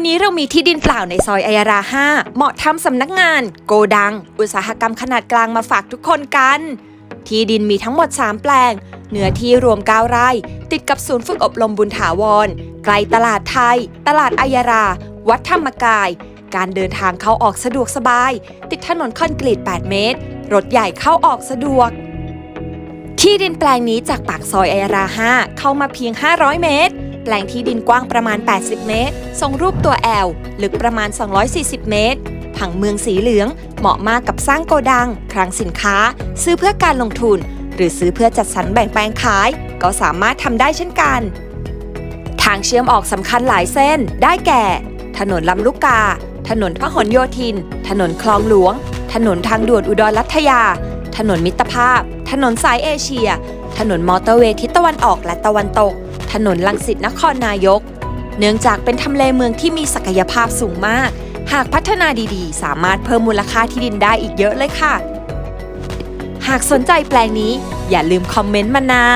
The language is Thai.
วันนี้เรามีที่ดินเปล่าในซอยอัยรา 5 เหมาะทำสำนักงาน โกดัง อุตสาหกรรมขนาดกลางมาฝากทุกคนกัน ที่ดินมีทั้งหมด 3 แปลง เนื้อที่รวม 9 ไร่ ติดกับศูนย์ฝึกอบรมบุญถาวร ไกลตลาดไทย ตลาดอัยรา วัดธรรมกาย การเดินทางเข้าออกสะดวกสบาย ติดถนนคอนกรีต 8 เมตร รถใหญ่เข้าออกสะดวก ที่ดินแปลงนี้จากปากซอยอัยรา 5 เข้ามาเพียง 500 เมตร แปลงที่ดินกว้างประมาณ 80 เมตร ทรงรูปตัวแอลลึกประมาณ 240 เมตร ผังเมืองสีเหลือง เหมาะมากกับสร้างโกดัง คลังสินค้า ซื้อเพื่อการลงทุน หรือซื้อเพื่อจัดสรรแบ่งแปลงขาย ก็สามารถทำได้เช่นกัน ทางเชื่อมออกสำคัญหลายเส้น ได้แก่ ถนนลำลูกกา ถนนพหลโยธิน ถนนคลองหลวง ถนนทางด่วนอุดรลัทยา ถนนมิตรภาพ ถนนสายเอเชีย ถนนมอเตอร์เวย์ทิศตะวันออกและตะวันตก ถนนลังสิตนครนายก เนื่องจากเป็นทำเลเมืองที่มีศักยภาพสูงมาก หากพัฒนาดีๆ สามารถเพิ่มมูลค่าที่ดินได้อีกเยอะเลยค่ะ หากสนใจแปลงนี้ อย่าลืมคอมเมนต์มานะ